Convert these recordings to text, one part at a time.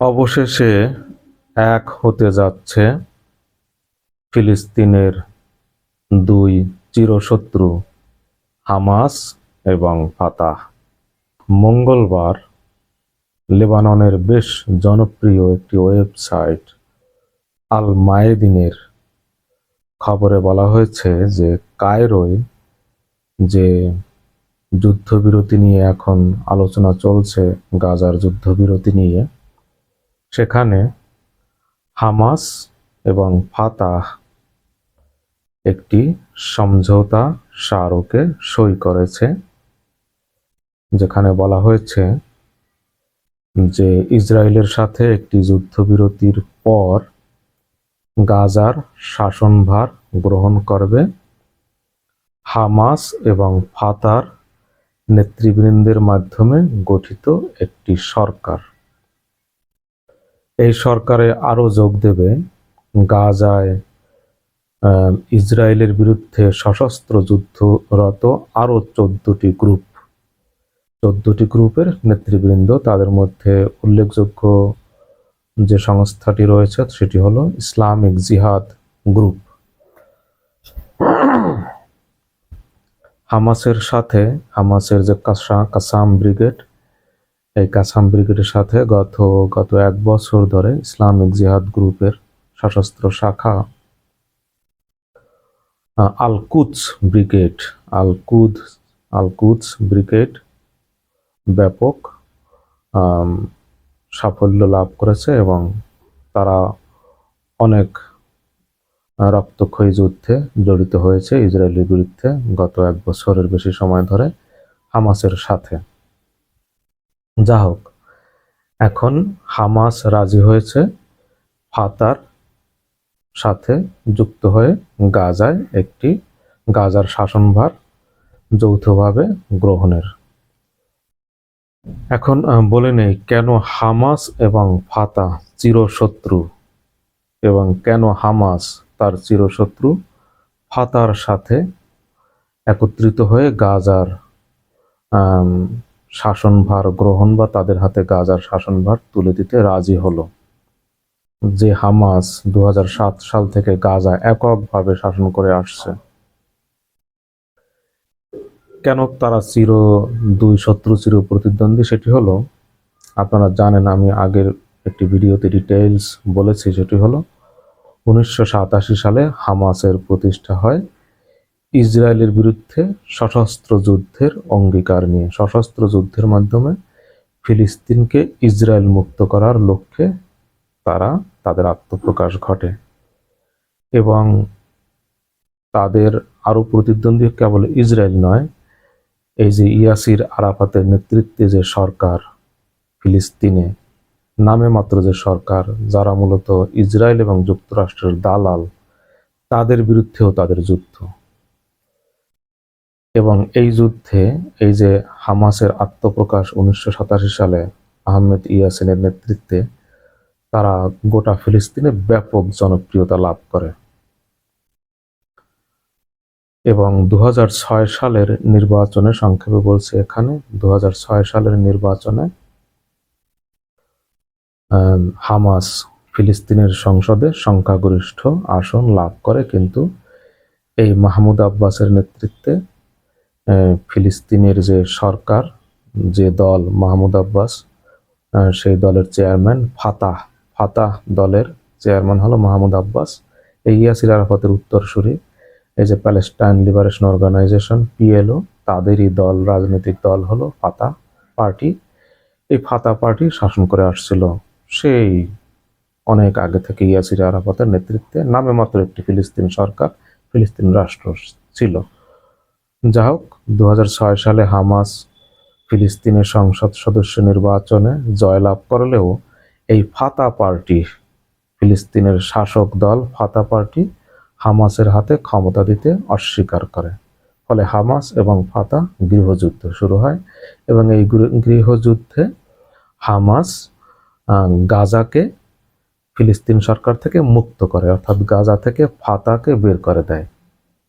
অবশেষে এক হতে যাচ্ছে ফিলিস্তিনের দুই চিরশত্রু, হামাস এবং ফাতাহ। মঙ্গলবার লেবাননের বেশ জনপ্রিয় একটি ওয়েবসাইট আল মায়েদিনের খবরে বলা হয়েছে যে কায়রোয় যে যুদ্ধবিরতি নিয়ে এখন আলোচনা চলছে, গাজার যুদ্ধবিরতি নিয়ে সেখানে হামাস এবং ফাতাহ একটি সমঝোতা স্মারকে সই করেছে, যেখানে বলা হয়েছে যে ইসরায়েলের সাথে একটি যুদ্ধবিরতির পর গাজার শাসনভার গ্রহণ করবে। হামাস এবং ফাতার নেতৃবৃন্দের মাধ্যমে গঠিত একটি সরকার। এই সরকারে আরও যোগ দেবে। গাজায় ইসরায়েলের বিরুদ্ধে সশস্ত্র যুদ্ধরত আরও চোদ্দটি গ্রুপ। চোদ্দটি গ্রুপের নেতৃবৃন্দ, তাদের মধ্যে উল্লেখযোগ্য যে সংস্থাটি রয়েছে, সেটি হলো ইসলামিক জিহাদ গ্রুপ। হামাসের সাথে, হামাসের যে কাসা, কাসাম ব্রিগেড এই কাসাম ব্রিগেডের সাথে গত গত এক বছর ধরে ইসলামিক জিহাদ গ্রুপের সশস্ত্র শাখা আহ, আল ব্রিগেড আল কুদ আল কুদস ব্রিগেড ব্যাপক সাফল্য লাভ করেছে এবং তারা অনেক রক্তক্ষয়ী যুদ্ধে জড়িত হয়েছে ইসরায়েলের বিরুদ্ধে গত এক বছরের বেশি সময় ধরে হামাসের সাথে। যা হোক। এখন হামাস রাজি হয়েছে ফাতার সাথে যুক্ত হয়ে গাজায় একটি গাজার শাসনভার যৌথভাবে গ্রহণের। এখন বলে নেই কেন হামাস এবং ফাতা চিরশত্রু এবং কেন হামাস তার চিরশত্রু ফাতার সাথে একত্রিত হয়ে গাজার শাসনভার গ্রহণ বা তাদের হাতে গাজার শাসনভার তুলে দিতে রাজি হলো। যে হামাস দু হাজার সাত সাল থেকে গাজা এককভাবে শাসন করে আসছে। কেন তারা চির দুই শত্রু চির প্রতিদ্বন্দ্বী সেটি হলো? আপনারা জানেন আমি আগের একটি ভিডিওতে ডিটেইলস বলেছি, সেটি হলো, উনিশশো সাতাশি সালে হামাসের প্রতিষ্ঠা হয় ইসরায়েলের বিরুদ্ধে সশস্ত্র যুদ্ধের অঙ্গীকার নিয়ে, সশস্ত্র যুদ্ধের মাধ্যমে ফিলিস্তিনকে ইসরায়েল মুক্ত করার লক্ষ্যে তারা তাদের আত্মপ্রকাশ ঘটে এবং তাদের আরও প্রতিদ্বন্দ্বী কেবল ইসরায়েল নয়, এই যে ইয়াসির আরাফাতের নেতৃত্বে যে সরকার ফিলিস্তিনে, নামে মাত্র যে সরকার, যারা মূলত ইসরায়েল এবং যুক্তরাষ্ট্রের দালাল, তাদের বিরুদ্ধেও তাদের যুদ্ধ। এবং এই যুদ্ধে এই যে হামাসের আত্মপ্রকাশ উনিশশো সাতাশি সালে আহমেদ ইয়াসিনের নেতৃত্বে তারা গোটা ফিলিস্তিনে ব্যাপক জনপ্রিয়তা লাভ করে। এবং দু সালের নির্বাচনে সংক্ষেপে বলছে এখানে, দুহাজার ছয় সালের নির্বাচনে হামাস ফিলিস্তিনের সংসদে সংখ্যাগরিষ্ঠ আসন লাভ করে, কিন্তু এই মাহমুদ আব্বাসের নেতৃত্বে ফিলিস্তিনের যে সরকার, যে দল মাহমুদ আব্বাস সেই দলের চেয়ারম্যান ফাতাহ। ফাতাহ দলের চেয়ারম্যান হলো মাহমুদ আব্বাস। এই ইয়াসির আরাফাতের উত্তরসূরি, এই যে প্যালেস্টাইন লিবারেশন অর্গানাইজেশন, পিএলও, তাদেরই দল, রাজনৈতিক দল হলো ফাতা পার্টি। এই ফাতা পার্টি শাসন করে আসছিল সেই অনেক আগে থেকে ইয়াসির আরাফাতের নেতৃত্বে। নামে মাত্র একটি ফিলিস্তিন সরকার, ফিলিস্তিন রাষ্ট্র ছিল। যা হোক দু হাজার ছয় সালে হামাস ফিলিস্তিনের সংসদ সদস্য নির্বাচনে জয়লাভ করলেও এই ফাতা পার্টি, ফিলিস্তিনের শাসক দল ফাতা পার্টি হামাসের হাতে ক্ষমতা দিতে অস্বীকার করে। ফলে হামাস এবং ফাতা গৃহযুদ্ধ শুরু হয় এবং এই গৃহযুদ্ধে হামাস গাজাকে ফিলিস্তিন সরকার থেকে মুক্ত করে, অর্থাৎ গাজা থেকে ফাতাকে বের করে দেয়।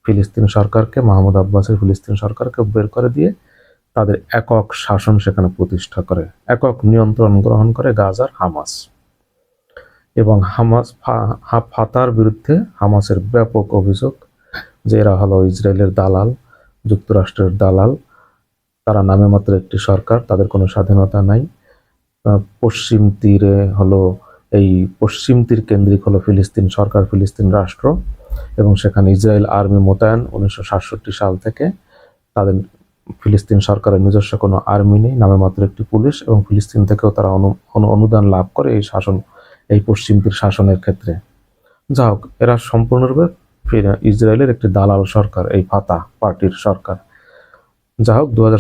ফিলিস্তিন সরকারকে, মাহমুদ আব্বাসের ফিলিস্তিন সরকারকে বের করে দিয়ে তাদের একক শাসন সেখানে প্রতিষ্ঠা করে, একক নিয়ন্ত্রণ গ্রহণ করে গাজার হামাস। এবং হামাস ফাতার বিরুদ্ধে হামাসের ব্যাপক অভিযোগ যে এরা হলো ইসরায়েলের দালাল, যুক্তরাষ্ট্রের দালাল। তারা নামে মাত্র একটি সরকার, তাদের কোনো স্বাধীনতা নাই। পশ্চিম তীরে হলো, এই পশ্চিম তীর কেন্দ্রিক হলো ফিলিস্তিন সরকার, ফিলিস্তিন রাষ্ট্র। এবং সেখানে ইসরায়েল আর্মি মোতায়েন উনিশশো সাতষট্টি সাল থেকে। তাদের ফিলিস্তিন সরকারের নিজস্ব কোনো আর্মি নেই, নামে মাত্র একটি পুলিশ এবং ফিলিস্তিন থেকেও তারা অনু- অনু- অনুদান লাভ করে এই শাসন, এই পশ্চিম তীর শাসনের ক্ষেত্রে। যা হোক, এরা সম্পূর্ণরূপে ইসরায়েলের একটি দালাল সরকার, এই ফাতা পার্টির সরকার। যা হোক দু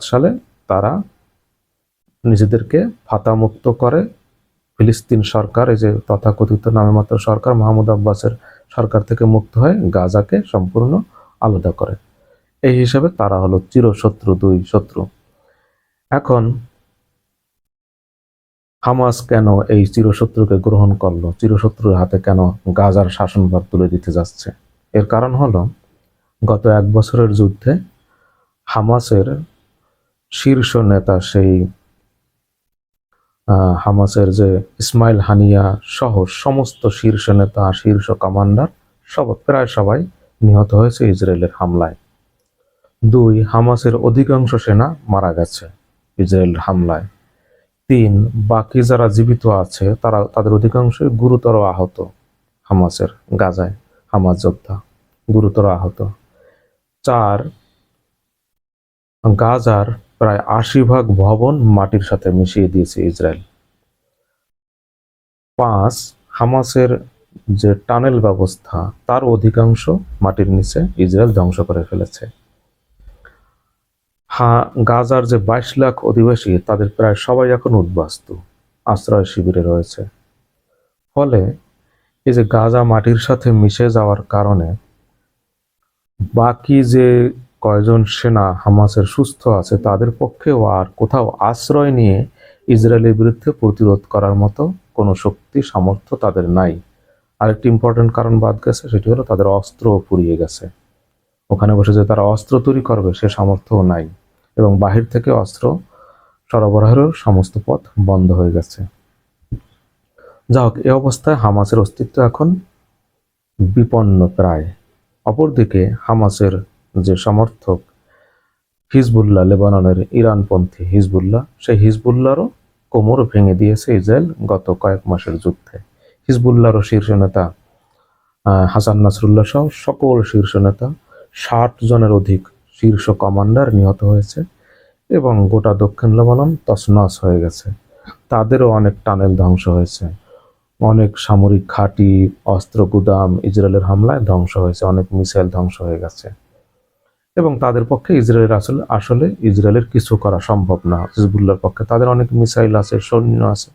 সালে তারা নিজেদেরকে ফাতা মুক্ত করে। ফিলিস্তিন সরকার, এই যে তথাকথিত নামে মাত্র সরকার মাহমুদ আব্বাসের সরকার থেকে মুক্ত হয়ে গাজাকে সম্পূর্ণ আলাদা করে। এই হিসাবে তারা হলো চিরশত্রু, দুই শত্রু। এখন হামাস কেন এই চিরশত্রুকে গ্রহণ করল? চিরশত্রুর হাতে কেন গাজার শাসনভার তুলে দিতে যাচ্ছে? এর কারণ হলো, গত এক বছরের যুদ্ধে হামাসের শীর্ষ নেতা সেই হামাসের যে ইসমাইল হানিয়া সহ সমস্ত শীর্ষ নেতা, শীর্ষ কমান্ডার, সব প্রায় সবাই নিহত হয়েছে ইসরায়েলের হামলায়। দুই, হামাসের অধিকাংশ সেনা মারা গেছে ইসরায়েলের হামলায়। তিন, বাকি যারা জীবিত আছে, তারা তাদের অধিকাংশই গুরুতর আহত হামাসের গাজায়, হামাস যোদ্ধা, গুরুতর আহত। চার, গাজার প্রায় আশি ভাগ ভবন মাটির সাথে মিশিয়ে দিয়েছে ইসরায়েল। পাঁচ, হামাসের যে টানেল ব্যবস্থা, তার অধিকাংশ মাটির নিচে ইসরায়েল ধ্বংস করে ফেলেছে। হা, গাজার যে বাইশ লাখ অধিবাসী, তাদের প্রায় সবাই এখন উদ্বাস্তু, আশ্রয় শিবিরে রয়েছে। ফলে এই যে গাজা মাটির সাথে মিশে যাওয়ার কারণে বাকি যে কয়জন সেনা হামাসের সুস্থ আছে তাদের পক্ষেও আর কোথাও আশ্রয় নিয়ে ইসরায়েলের বিরুদ্ধে প্রতিরোধ করার মতো কোনো শক্তি, সামর্থ্য তাদের নাই। আরেকটি ইম্পর্টেন্ট কারণ বাদ গেছে, সেটি হলো তাদের অস্ত্র ফুরিয়ে গেছে। ওখানে বসে যে তারা অস্ত্র তৈরি করবে, সে সামর্থ্যও নাই এবং বাহির থেকে অস্ত্র সরবরাহেরও সমস্ত পথ বন্ধ হয়ে গেছে। যা হোক, এ অবস্থায় হামাসের অস্তিত্ব এখন বিপন্ন প্রায়। অপরদিকে হামাসের যে সমর্থক হিজবুল্লাহ লেবাননের ইরানপন্থী হিজবুল্লাহ, সেই হিজবুল্লাহরও কোমর ভেঙে দিয়েছে ইসরায়েল গত কয়েক মাসের যুদ্ধে। হিজবুল্লাহরও শীর্ষ নেতা হাসান নাসরুল্লাহ সহ সকল শীর্ষ নেতা, ষাট জনের অধিক শীর্ষ কমান্ডার নিহত হয়েছে এবং গোটা দক্ষিণ লেবানন তছনছ হয়ে গেছে। তাদেরও অনেক টানেল ধ্বংস হয়েছে। অনেক সামরিক ঘাঁটি, অস্ত্র, গুদাম ইসরায়েলের হামলায় ধ্বংস হয়েছে। অনেক মিসাইল ধ্বংস হয়ে গেছে। এবং তাদের পক্ষে ইসরায়েলের আসলে আসলে ইসরায়েলের কিছু করা সম্ভব না। হিজবুল্লার পক্ষে তাদের অনেক মিসাইল আছে, সৈন্য আছে,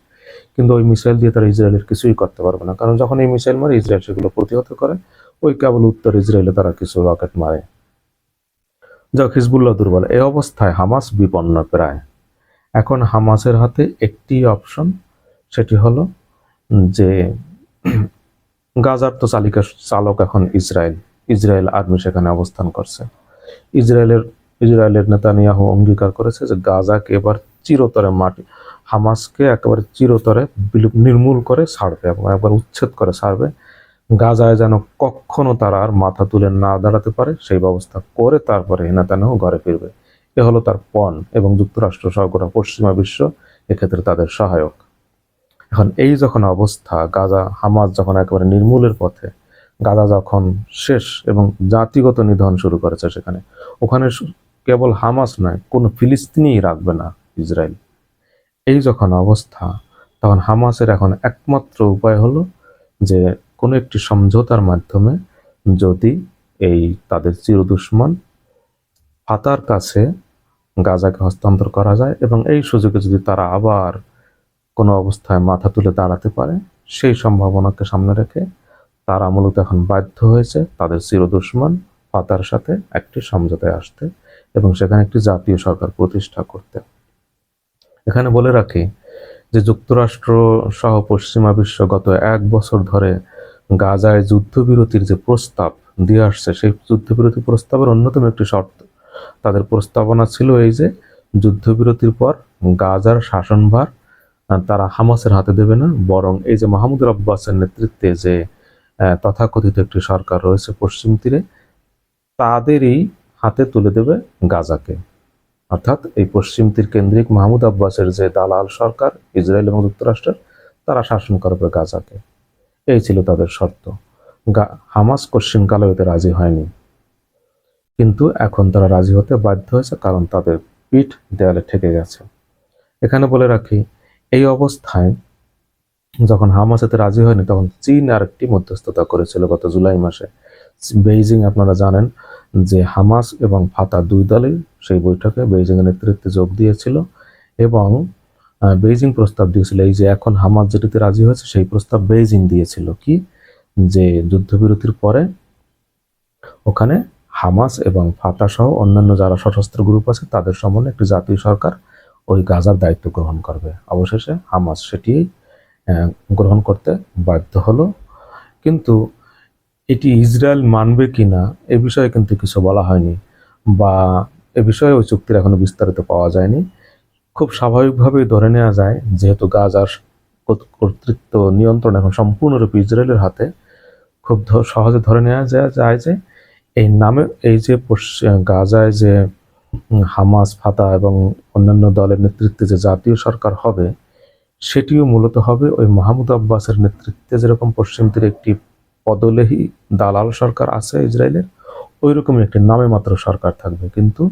কিন্তু ওই মিসাইল দিয়ে তারা ইসরায়েলের কিছুই করতে পারবে না। কারণ যখন এই মিসাইল মারে, ইসরায়েল সেগুলো প্রতিহত করে, ওই কেবল উত্তর ইসরায়েলে তারা কিছু রকেট মারে। যাক, হিজবুল্লাহ দুর্বল। এই অবস্থায় হামাস বিপন্ন প্রায়। এখন হামাসের হাতে একটি অপশন, সেটি হলো যে গাজার তো চালিকা চালক এখন ইসরায়েল। ইসরায়েল আর্মি সেখানে অবস্থান করছে। ইসরায়েলের ইসরায়েলের নেতানিয়াহু অঙ্গীকার করেছে যে গাজাকে এবার চিরতরে মাটি, হামাসকে একেবারে চিরতরে নির্মূল করে ছাড়বে এবং একবার উচ্ছেদ করে ছাড়বে গাজায় যেন কখনো তারা আর মাথা তুলে না দাঁড়াতে পারে, সেই ব্যবস্থা করে তারপরে নেতানিয়াহু ঘরে ফিরবে। এ হলো তার পণ এবং যুক্তরাষ্ট্র সহ গোটা পশ্চিমা বিশ্ব এক্ষেত্রে তাদের সহায়ক। এখন এই যখন অবস্থা, গাজা, হামাস যখন একেবারে নির্মূলের পথে গাজা যখন শেষ এবং জাতিগত নিধন শুরু করেছে সেখানে, ওখানে কেবল হামাস নয়, কোনো ফিলিস্তিনিই রাখবে না ইসরায়েল। এই যখন অবস্থা, তখন হামাসের এখন একমাত্র উপায় হলো যে কোনো একটি সমঝোতার মাধ্যমে যদি এই তাদের চিরদুশ্মন ফাতার কাছে গাজাকে হস্তান্তর করা যায় এবং এই সুযোগে যদি তারা আবার কোনো অবস্থায় মাথা তুলে দাঁড়াতে পারে, সেই সম্ভাবনাকে সামনে রেখে তারা মূলত এখন বাধ্য হয়েছে তাদের চিরদুশ্মন ফাতার সাথে একটি সমঝোতায় আসতে এবং সেখানে একটি জাতীয় সরকার প্রতিষ্ঠা করতে। এখানে বলে রাখি যে যুক্তরাষ্ট্র সহ পশ্চিমা বিশ্ব গত এক বছর ধরে গাজায় যুদ্ধবিরতির যে প্রস্তাব দিয়ে আসছে, সেই যুদ্ধবিরতি প্রস্তাবের অন্যতম একটি শর্ত। তাদের প্রস্তাবনা ছিল এই যে, যুদ্ধবিরতির পর গাজার শাসনভার তারা হামাসের হাতে দেবে না, বরং এই যে মাহমুদুর আব্বাসের নেতৃত্বে যে তথাকথিত একটি সরকার রয়েছে পশ্চিম তীরে, তাদেরই হাতে তুলে দেবে গাজাকে। অর্থাৎ এই পশ্চিম তীর কেন্দ্রিক মাহমুদ আব্বাসের যে দালাল সরকার, ইসরায়েল এবং যুক্তরাষ্ট্রের, তারা শাসন করবে গাজাকে। এই ছিল তাদের শর্ত। হামাস কোশ্চিনকালে এতে রাজি হয়নি। কিন্তু এখন তারা রাজি হতে বাধ্য হয়েছে কারণ তাদের পিঠ দেয়ালে ঠেকে গেছে। এখানে বলে রাখি, এই অবস্থায় যখন হামাস এতে রাজি হয়নি, তখন চীন আর একটি মধ্যস্থতা করেছিল গত জুলাই মাসে। বেইজিং আপনারা জানেন যে হামাস এবং ফাতা দুই দলই সেই বৈঠকে বেইজিং এর নেতৃত্বে যোগ দিয়েছিল এবং বেইজিং প্রস্তাব দিয়েছিল এই যে এখন হামাস যেটিতে রাজি হয়েছে সেই প্রস্তাব বেইজিং দিয়েছিল। কি? যে যুদ্ধবিরতির পরে ওখানে হামাস এবং ফাতা সহ অন্যান্য যারা সশস্ত্র গ্রুপ আছে তাদের সমন্বয়ে একটি জাতীয় সরকার ওই গাজার দায়িত্ব গ্রহণ করবে। অবশেষে হামাস সেটি গ্রহণ করতে বাধ্য হলো। কিন্তু এটি ইসরায়েল মানবে কিনা, এ বিষয়ে কিন্তু কিছু বলা হয়নি বা এ বিষয়ে ওই চুক্তির এখনও বিস্তারিত পাওয়া যায়নি। খুব স্বাভাবিকভাবেই ধরে নেওয়া যায়, যেহেতু গাজার কর্তৃত্ব নিয়ন্ত্রণ এখন সম্পূর্ণরূপে ইসরায়েলের হাতে, খুব সহজে ধরে নেওয়া যায় যায় যে এই নামে, এই যে গাজায় যে হামাস, ফাতা এবং অন্যান্য দলের নেতৃত্বে যে জাতীয় সরকার হবে সেটিও মূলত হবে ওই মাহমুদ আব্বাসের নেতৃত্বে। যেরকম পশ্চিম তীরে একটি পদলেহী দালাল সরকার আছে ইসরায়েলের ওই রকমই একটি নামে মাত্র সরকার থাকবে। কিন্তু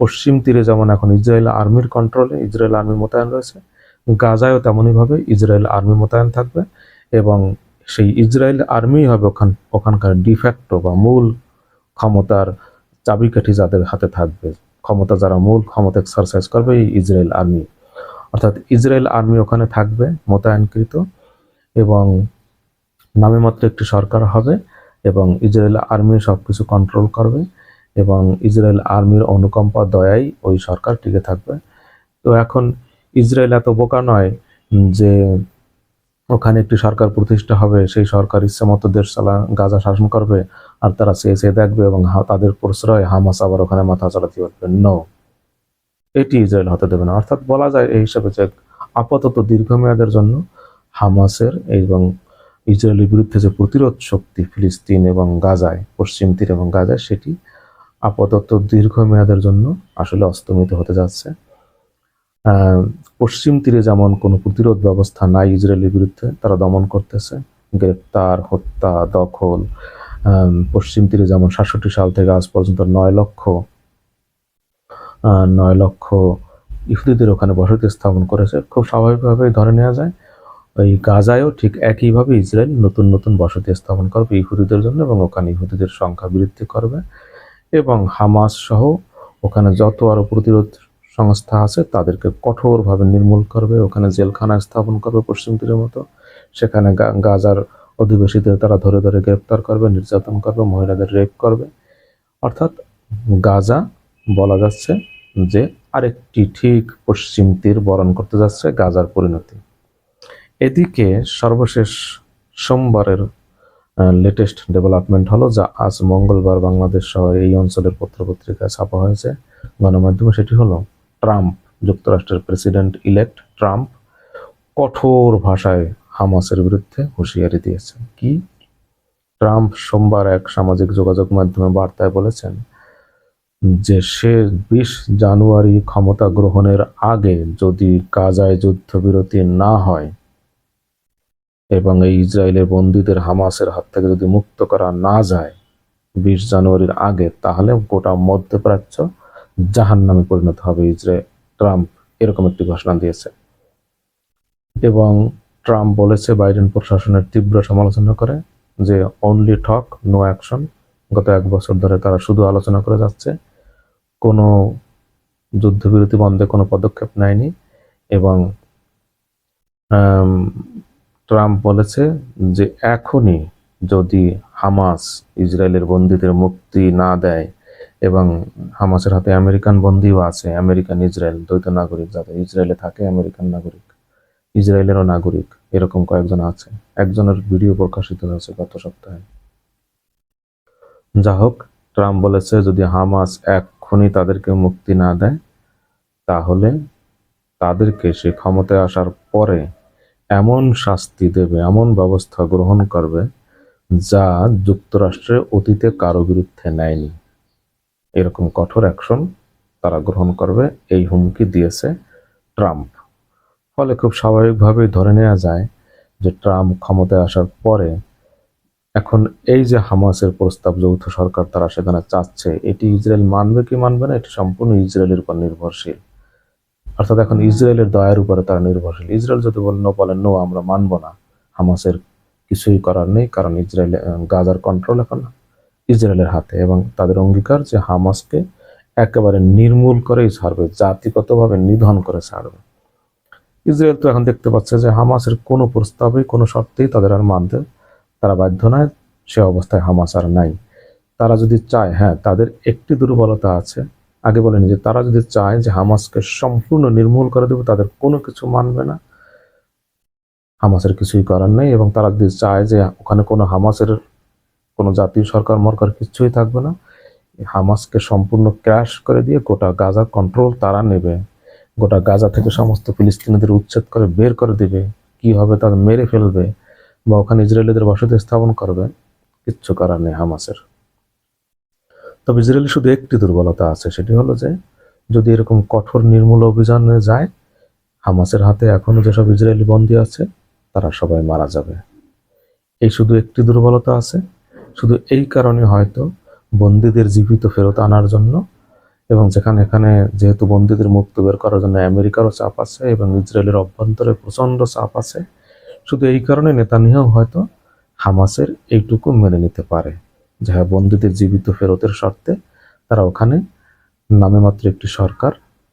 পশ্চিম তীরে যেমন এখন ইসরায়েল আর্মির কন্ট্রোলে ইসরায়েল আর্মি মোতায়েন রয়েছে, গাজায়ও তেমনইভাবে ইসরায়েল আর্মি মোতায়েন থাকবে এবং সেই ইসরায়েল আর্মি হবে ওখান, ওখানকার ডিফ্যাক্টো বা মূল ক্ষমতার চাবিকাঠি যাদের হাতে থাকবে। ক্ষমতা যারা মূল, ক্ষমতা এক্সারসাইজ করবে এই ইসরায়েল আর্মি। অর্থাৎ ইসরায়েল আর্মি ওখানে থাকবে, মোতায়েনকৃত, এবং নামে মাত্র একটি সরকার হবে, এবং ইসরায়েল আর্মি সব কিছু কন্ট্রোল করবে, এবং ইসরায়েল আর্মির অনুকম্পা, দয়াই ওই সরকার টিকে থাকবে। তো এখন ইসরায়েল এত বোকা নয় যে ওখানে একটি সরকার প্রতিষ্ঠা হবে, সেই সরকার ইচ্ছে মতো দেশ চালা, গাজা শাসন করবে, আর তারা চেয়ে চেয়ে দেখবে এবং তাদের প্রশ্রয় হামাস আবার ওখানে মাথা চালাতে পারবে। নো এটি ইসরায়েল হতে দেবে না। অর্থাৎ বলা যায় এই হিসাবে যে আপাতত দীর্ঘমেয়াদের জন্য হামাসের এবং ইসরায়েলের বিরুদ্ধে যে প্রতিরোধ শক্তি ফিলিস্তিন এবং গাজায়, পশ্চিম তীর এবং গাজায়, সেটি আপাতত দীর্ঘমেয়াদের জন্য আসলে অস্তমিত হতে যাচ্ছে। পশ্চিম তীরে যেমন কোনো প্রতিরোধ ব্যবস্থা নাই ইসরায়েলের বিরুদ্ধে, তারা দমন করতেছে। গ্রেপ্তার, হত্যা, দখল পশ্চিম তীরে যেমন সাতষট্টি সাল থেকে আজ পর্যন্ত নয় লক্ষ নয় লক্ষ ইহুদিদের ওখানে বসতি স্থাপন করেছে। খুব স্বাভাবিকভাবেই ধরে নেওয়া যায়, ওই গাজায়ও ঠিক একইভাবে ইসরায়েল নতুন নতুন বসতি স্থাপন করবে ইহুদিদের জন্য এবং ওখানে ইহুদিদের সংখ্যা বৃদ্ধি করবে। এবং হামাস সহ ওখানে যত আরও প্রতিরোধ সংস্থা আছে, তাদেরকে কঠোরভাবে নির্মূল করবে, ওখানে জেলখানা স্থাপন করবে পশ্চিম তীরের মতো। সেখানে গাজার অধিবাসীদের তারা ধরে ধরে গ্রেপ্তার করবে, নির্যাতন করবে, মহিলাদের রেপ করবে। অর্থাৎ গাজা বলা যাচ্ছে যে আরেকটি ঠিক পশ্চিম তীর বরণ করতে যাচ্ছে গাজার পরিণতি। এদিকে সর্বশেষ সোমবারের লেটেস্ট ডেভেলপমেন্ট হলো যা আজ মঙ্গলবার বাংলাদেশ সহ এই অঞ্চলের পত্রপত্রিকায় ছাপা হয়েছে। গণমাধ্যমে সেটি হলো ট্রাম্প, যুক্তরাষ্ট্রের প্রেসিডেন্ট ইলেক্ট ট্রাম্প কঠোর ভাষায় হামাসের বিরুদ্ধে হুঁশিয়ারি দিয়েছেন। কি? ট্রাম্প সোমবার এক সামাজিক যোগাযোগ মাধ্যমে বার্তায় বলেছেন যে সে বিশ জানুয়ারি ক্ষমতা গ্রহণের আগে যদি গাজায় যুদ্ধবিরতি না হয় এবং এই ইসরায়েলের বন্দীদের হামাসের হাত থেকে যদি মুক্ত করা না যায় বিশ জানুয়ারির আগে, তাহলে গোটা মধ্যপ্রাচ্য জাহান নামে পরিণত হবে ইসরায়েল ট্রাম্প এরকম একটি ঘোষণা দিয়েছে। এবং ট্রাম্প বলেছে বাইডেন প্রশাসনের তীব্র সমালোচনা করে যে অনলি টক নো অ্যাকশন গত এক বছর ধরে তারা শুধু আলোচনা করে যাচ্ছে। কোনো যুদ্ধবিরতি বন্ধে কোনো পদক্ষেপ নেয়নি এবং ট্রাম্প বলেছে যে এখনই যদি হামাস ইসরায়েলের বন্দীদের মুক্তি না দেয় এবং হামাসের হাতে আমেরিকান বন্দীও আছে, আমেরিকান ইসরায়েল, দ্বৈত নাগরিক যাদের, ইসরায়েলে থাকে আমেরিকান নাগরিক, ইসরায়েলেরও নাগরিক, এরকম কয়েকজন আছে। একজনের ভিডিও প্রকাশিত হয়েছে গত সপ্তাহে। যা হোক ট্রাম্প বলেছে যদি হামাস এক্ষুনি তাদেরকে মুক্তি না দেয়, তাহলে তাদেরকে সে ক্ষমতায় আসার পরে এমন শাস্তি দেবে, এমন ব্যবস্থা গ্রহণ করবে যা যুক্তরাষ্ট্রে অতীতে কারও বিরুদ্ধে নেয়নি। এরকম কঠোর অ্যাকশন তারা গ্রহণ করবে, এই হুমকি দিয়েছে ট্রাম্প। ফলে খুব স্বাভাবিকভাবেই ধরে নেওয়া যায় যে ট্রাম্প ক্ষমতায় আসার পরে এখন এই যে হামাসের প্রস্তাব যৌথ সরকার তারা সেখানে চাচ্ছে, এটি ইসরায়েল মানবে কি মানবে না, এটি সম্পূর্ণ ইসরায়েলের উপর নির্ভরশীল। অর্থাৎ এখন ইসরায়েলের দয়ার উপরে তারা নির্ভরশীল। ইসরায়েল যদি বলেন বলেন নো, আমরা মানবো না। হামাসের কিছুই করার নেই, কারণ ইসরায়েল গাজার কন্ট্রোল এখন ইসরায়েলের হাতে। এবং তাদের অঙ্গীকার যে হামাসকে একেবারে নির্মূল করেই ছাড়বে, জাতিগতভাবে নিধন করে ছাড়বে। ইসরায়েল তো এখন দেখতে পাচ্ছে যে হামাসের কোনো প্রস্তাবে কোনো শর্তেই তাদের আর মানতে তারা বাধ্য নয়, সে অবস্থায় হামাস আর নাই। তারা যদি চায় হ্যাঁ তাদের একটি দুর্বলতা আছে। আগে বলেন যে তারা যদি চায় যে হামাসকে সম্পূর্ণ নির্মূল করে দেবে, তাদের কোনো কিছু মানবে না। হামাসের কিছুই করার নেই এবং তারা যদি চায় যে ওখানে কোনো হামাসের কোনো জাতীয় সরকার মরকার কিছুই থাকবে না হামাসকে সম্পূর্ণ ক্র্যাশ করে দিয়ে গোটা গাজা কন্ট্রোল তারা নেবে। গোটা গাজা থেকে সমস্ত ফিলিস্তিনিদের উচ্ছেদ করে বের করে দেবে। কি হবে তাদের মেরে ফেলবে? বা ওখানে ইসরায়েলিদের বসতি স্থাপন করবে, কিচ্ছু নেই হামাসের। তবে ইসরায়েলি শুধু একটি দুর্বলতা আছে, সেটি হলো যে, যদি এরকম কঠোর নির্মূল অভিযানে যায়, হামাসের হাতে এখনও যেসব ইসরায়েলি বন্দী আছে, তারা সবাই মারা যাবে। এই শুধু একটি দুর্বলতা আছে, শুধু এই কারণে হয়তো বন্দীদের জীবিত ফেরত আনার জন্য এবং যেখানে এখানে যেহেতু বন্দীদের মুক্ত বের করার জন্য আমেরিকারও চাপ আছে এবং ইসরায়েলের অভ্যন্তরে প্রচণ্ড চাপ আছে শুধু এই কারণে নেতানিয়াহু হয়তো হামাসের এইটুকু মেনে নিতে পারে। যে হ্যাঁ বন্দীদের জীবিত ফেরতের শর্তে তারা ওখানে নামে মাত্র একটি সরকার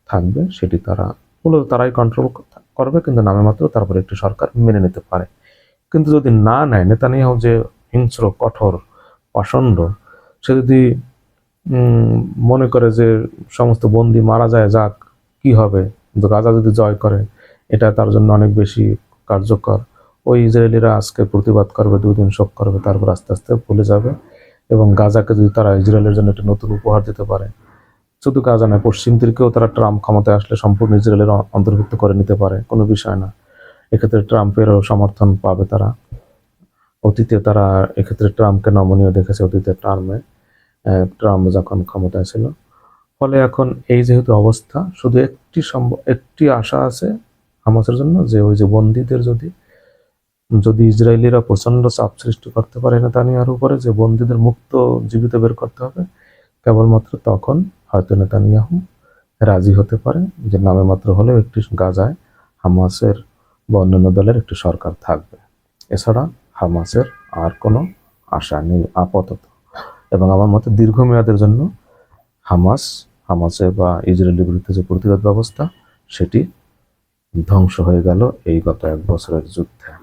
থাকবে, সেটি তারা মূলত তারাই কন্ট্রোল করবে, কিন্তু নামে মাত্র তারপরে একটি সরকার মেনে নিতে পারে। কিন্তু যদি না নেয়, নেতানিয়াহু যে হিংস্র, কঠোর পাষণ্ড সে যদি মনে করে যে সমস্ত বন্দি মারা যায়, যাক, কি হবে? গাজা যদি জয় করে, এটা তার জন্য অনেক বেশি কার্যকর। ওই ইসরায়েলিরা আজকে প্রতিবাদ করবে, দুদিন শোক করবে, তারপর আস্তে আস্তে ভুলে যাবে। এবং গাজাকে যদি তারা ইসরায়েলের জন্য একটা নতুন উপহার দিতে পারে, শুধু গাজা নয়, পশ্চিম দিকেও তারা ট্রাম্প ক্ষমতায় আসলে সম্পূর্ণ ইসরায়েলের অন্তর্ভুক্ত করে নিতে পারে, কোনো বিষয় না। এক্ষেত্রে ট্রাম্পেরও সমর্থন পাবে তারা। অতীতে তারা এক্ষেত্রে ট্রাম্পকে নমনীয় দেখেছে অতীতে টার্মে ট্রাম্প যখন ক্ষমতায় ছিল। ফলে এখন এই যেহেতু অবস্থা, শুধু একটি সম্ভব একটি আশা আছে হামাসের জন্য, যে ওই যে বন্দীদের যদি যদি ইসরায়েলিরা প্রচণ্ড চাপ সৃষ্টি করতে পারে নেতানিয়ার উপরে, যে বন্দীদের মুক্ত জীবিত বের করতে হবে, কেবলমাত্র তখন হয়তো নেতানিয়াহু রাজি হতে পারে যে নামে মাত্র হলেও একটি গাজায় হামাসের বা অন্যান্য দলের একটি সরকার থাকবে। এছাড়া হামাসের আর কোনো আশা নেই আপাতত। এবং আমার মতে দীর্ঘমেয়াদের জন্য হামাস, হামাসে বা ইসরায়েলের বিরুদ্ধে যে প্রতিরোধ ব্যবস্থা, সেটি ধ্বংস হয়ে গেল এই গত এক বছরের যুদ্ধে।